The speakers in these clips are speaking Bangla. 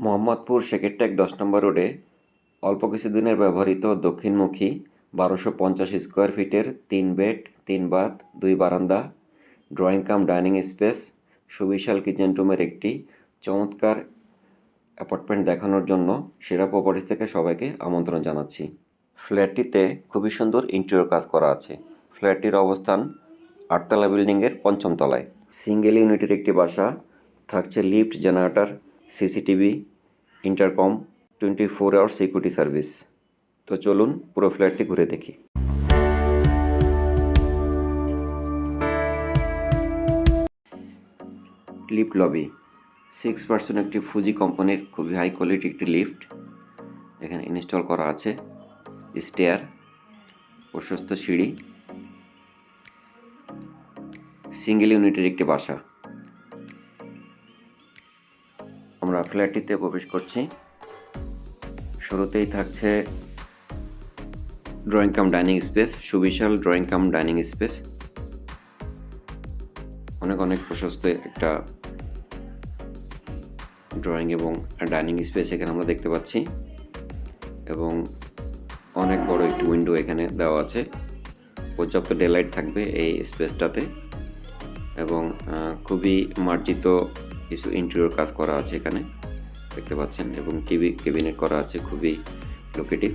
মোহাম্মদপুর সেকেরটেক দশ নম্বর রোডে অল্প কিছুদিনের ব্যবহৃত দক্ষিণমুখী বারোশো পঞ্চাশ স্কোয়ার ফিটের তিন বেড, তিন বাথ, দুই বারান্দা, ড্রয়িং কাম, ডাইনিং স্পেস, সুবিশাল কিচেন রুমের একটি চমৎকার অ্যাপার্টমেন্ট দেখানোর জন্য সেরা প্রপার্টিস থেকে সবাইকে আমন্ত্রণ জানাচ্ছি। ফ্ল্যাটটিতে খুবই সুন্দর ইন্টেরিয়র কাজ করা আছে। ফ্ল্যাটটির অবস্থান আটতলা বিল্ডিংয়ের পঞ্চম তলায়। সিঙ্গেল ইউনিটের একটি বাসা, থাকছে lift, generator, CCTV intercom twenty four hour security service তো চলুন পুরো ফ্ল্যাটটি ঘুরে দেখি। লিফট লবি সিক্স পার্সেন্ট একটি ফুজি কোম্পানির খুবই হাই কোয়ালিটি একটি লিফট এখানে ইনস্টল করা আছে। স্টেয়ার প্রশস্ত সিঁড়ি। সিঙ্গেল ইউনিটের একটি বাসা। আমরা ফ্ল্যাটটিতে প্রবেশ করছি। শুরুতেই থাকছে ড্রয়িং কাম ডাইনিং স্পেস সুবিশাল ড্রয়িং কাম ডাইনিং স্পেস অনেক অনেক প্রশস্ত একটা ড্রয়িং এবং ডাইনিং স্পেস এখানে আমরা দেখতে পাচ্ছি। এবং অনেক বড় একটি উইন্ডো এখানে দেওয়া আছে। পর্যাপ্ত ডেলাইট থাকবে এই স্পেসটাতে এবং খুবই মার্জিত কিছু ইন্টেরিয়র কাজ করা আছে এখানে, দেখতে পাচ্ছেন, এবং টিভি কেবিনেট করা আছে, খুবই লোকেটিভ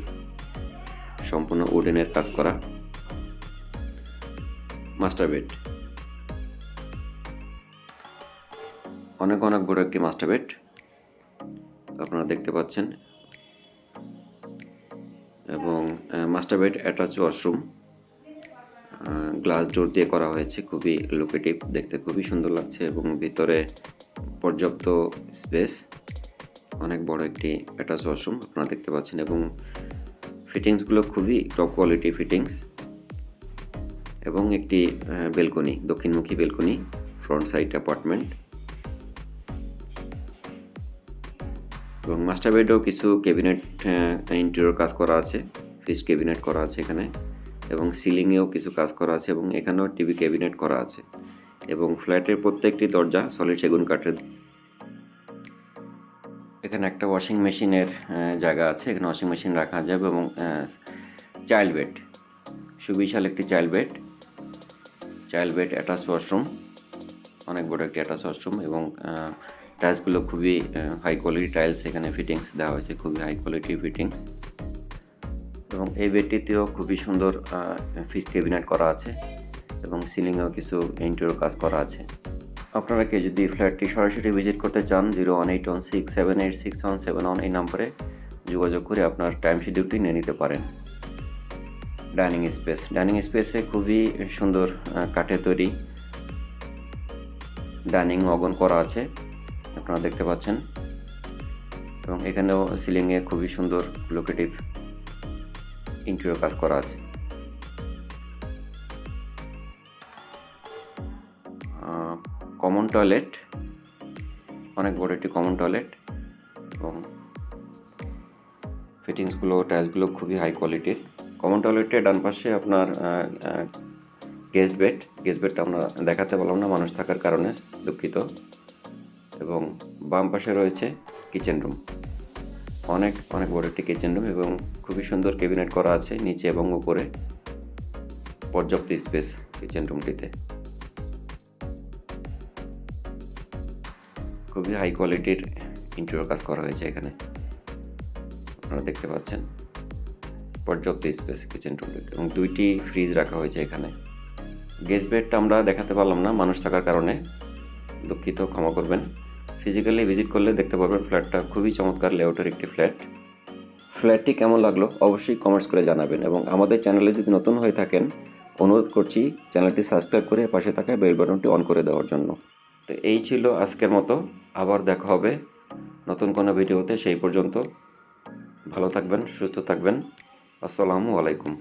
সম্পূর্ণ উডেনের কাজ করা মাস্টার বেড অনেক অনেক বড় একটি মাস্টার বেড আপনারা দেখতে পাচ্ছেন। এবং master bed attach washroom glass door দিয়ে করা হয়েছে, খুবই লোকেটিভ দেখতে খুবই সুন্দর লাগছে, এবং ভিতরে পর্যাপ্ত স্পেস অনেক বড় একটি অ্যাটাচ ওয়াশরুম আপনারা দেখতে পাচ্ছেন এবং ফিটিংসগুলো খুবই টপ কোয়ালিটি ফিটিংস এবং একটি বেলকনি দক্ষিণমুখী বেলকনি ফ্রন্ট সাইড অ্যাপার্টমেন্ট এবং মাস্টার বেডেও কিছু ক্যাবিনেট ইন্টেরিয়র কাজ করা আছে ফিস ক্যাবিনেট করা আছে এখানে এবং সিলিংয়েও কিছু কাজ করা আছে এবং এখানেও টিভি ক্যাবিনেট করা আছে। এবং ফ্ল্যাটের প্রত্যেকটি দরজা সলিড সেগুন কাঠের। এখানে একটা ওয়াশিং মেশিনের জায়গা আছে। এখানে ওয়াশিং মেশিন রাখা যাবে এবং চাইল্ড বেড। সুবিশাল একটি child bed. Child bed, attach washroom. অনেক বড় একটি অ্যাটাচ ওয়াশরুম এবং টাইলসগুলো খুবই হাই কোয়ালিটি টাইলস। এখানে ফিটিংস দেওয়া হয়েছে, খুবই হাই কোয়ালিটি ফিটিংস। এবং এই বেডটিতেও খুবই সুন্দর ফিস ক্যাবিনেট করা আছে। এবং সিলিংয়েও কিছু ইন্টেরিয়র কাজ করা আছে। আপনারা কে যদি ফ্ল্যাটটি সরাসরি ভিজিট করতে চান, zero one eight one six seven eight six one seven one এই নম্বরে যোগাযোগ করে আপনার টাইম শিডিউলটি নিয়ে নিতে পারেন। Dining space. ডাইনিং স্পেসে খুবই সুন্দর কাঠে তৈরি ডাইনিং ওয়াগন করা আছে, আপনারা দেখতে পাচ্ছেন। এবং এখানেও সিলিংয়ে খুবই সুন্দর লোকেটিভ ইন্টেরিয়র কাজ করা আছে। কমন টয়লেট অনেক বড় একটি কমন টয়লেট এবং ফিটিংসগুলো টাইলসগুলো খুবই হাই কোয়ালিটির কমন টয়লেটের ডান পাশে আপনার গেস্ট বেড গেস্ট বেডটা আমরা দেখাতে পারলাম না, মানুষ থাকার কারণে দুঃখিত। এবং বাম পাশে রয়েছে কিচেন রুম অনেক অনেক বড় একটি কিচেন রুম এবং খুবই সুন্দর ক্যাবিনেট করা আছে, নিচে এবং উপরে পর্যাপ্ত স্পেস কিচেন রুমটিতে খুবই হাই কোয়ালিটির ইন্টেরিয়র কাজ করা হয়েছে এখানে। আপনারা দেখতে পাচ্ছেন। পর্যাপ্ত স্পেস কিচেন রুমটিতে এবং দুইটি ফ্রিজ রাখা হয়েছে এখানে। গেস্ট বেডটা আমরা দেখাতে পারলাম না, মানুষ থাকার কারণে। দুঃখিত, ক্ষমা করবেন। ফিজিক্যালি ভিজিট করলে দেখতে পারবেন ফ্ল্যাটটা খুবই চমৎকার লেআউটের একটি ফ্ল্যাট ফ্ল্যাটটি কেমন লাগল অবশ্যই কমেন্টস করে জানাবেন। এবং আমাদের চ্যানেলে যদি নতুন হয়ে থাকেন, অনুরোধ করছি চ্যানেলটি সাবস্ক্রাইব করে পাশে থাকা বেল বাটনটি অন করে দেওয়ার জন্য। তো এই ছিল আজকের মতো। আবার দেখা হবে নতুন কোনো ভিডিওতে। সেই পর্যন্ত ভালো থাকবেন, সুস্থ থাকবেন। আসসালামু আলাইকুম।